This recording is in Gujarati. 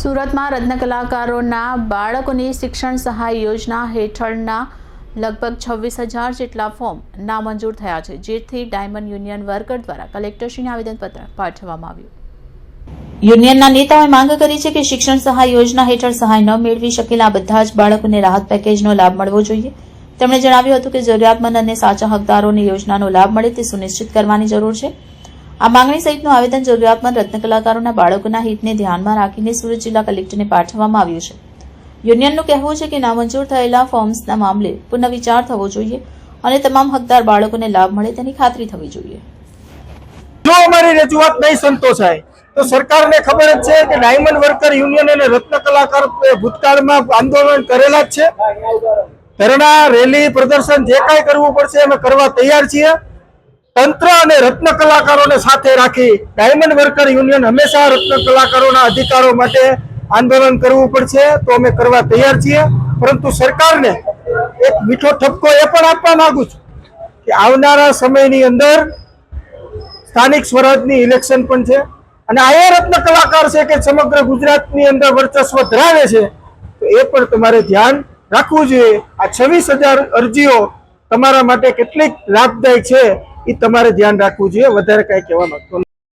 સુરતમાં રત્ન કલાકારોના બાળકોની શિક્ષણ સહાય યોજના હેઠળના લગભગ છવ્વીસ હજાર જેટલા ફોર્મ નામંજૂર થયા છે, જેથી ડાયમંડ યુનિયન વર્કર દ્વારા કલેક્ટરશ્રીને આવેદનપત્ર પાઠવવામાં આવ્યું. યુનિયનના નેતાઓએ માંગ કરી છે કે શિક્ષણ સહાય યોજના હેઠળ સહાય ન મેળવી શકેલા બધા જ બાળકોને રાહત પેકેજનો લાભ મળવો જોઈએ. તેમણે જણાવ્યું હતું કે જરૂરિયાતમંદ અને સાચા હકદારોને યોજનાનો લાભ મળે તે સુનિશ્ચિત કરવાની જરૂર છે. આ માંગણી સહિતનું આવેદન જરૂરિયાતમંદ રત્ન કલાકારોના બાળકોના હિતને ધ્યાનમાં રાખીને સુરત જિલ્લા કલેક્ટરને પાઠવવામાં આવ્યું છે. યુનિયનનું કહેવું છે કે નામંજૂર થયેલા ફોર્મ્સના મામલે પુનઃવિચાર થવો જોઈએ અને તમામ હકદાર બાળકોને લાભ મળે તેની ખાતરી થવી જોઈએ. જો અમારી રજૂઆત નહીં સંતોષાય, તો સરકારને ખબર જ છે કે ડાયમંડ વર્કર યુનિયન અને રત્ન કલાકાર ભૂતકાળમાં આંદોલન કરેલા જ છે. ધરણા, રેલી, પ્રદર્શન જે કાંઈ કરવું પડશે અમે કરવા તૈયાર છીએ. તંત્ર અને રત્ન કલાકારોને સાથે રાખી ડાયમંડ વર્કર યુનિયન હંમેશા રત્ન કલાકારોના અધિકારો માટે આંદોલન કરવું પડશે. તો અમે કરવા તૈયાર છીએ. પરંતુ સરકારને એક મીઠો ઠપકો એ પણ આપવા માંગુ છું કે આવનારા સમયની અંદર સ્થાનિક સ્વરાજની ઇલેક્શન પણ છે અને આ એ રત્ન કલાકાર છે કે સમગ્ર ગુજરાતની અંદર વર્ચસ્વ ધરાવે છે. તો એ પણ તમારે ધ્યાન રાખવું જોઈએ. આ છવ્વીસ હજાર અરજીઓ તમારા માટે કેટલીક લાભદાયક છે. તમારે ધ્યાન રાખવું જોઈએ વધારે કાંઈ કહેવા માંગતો.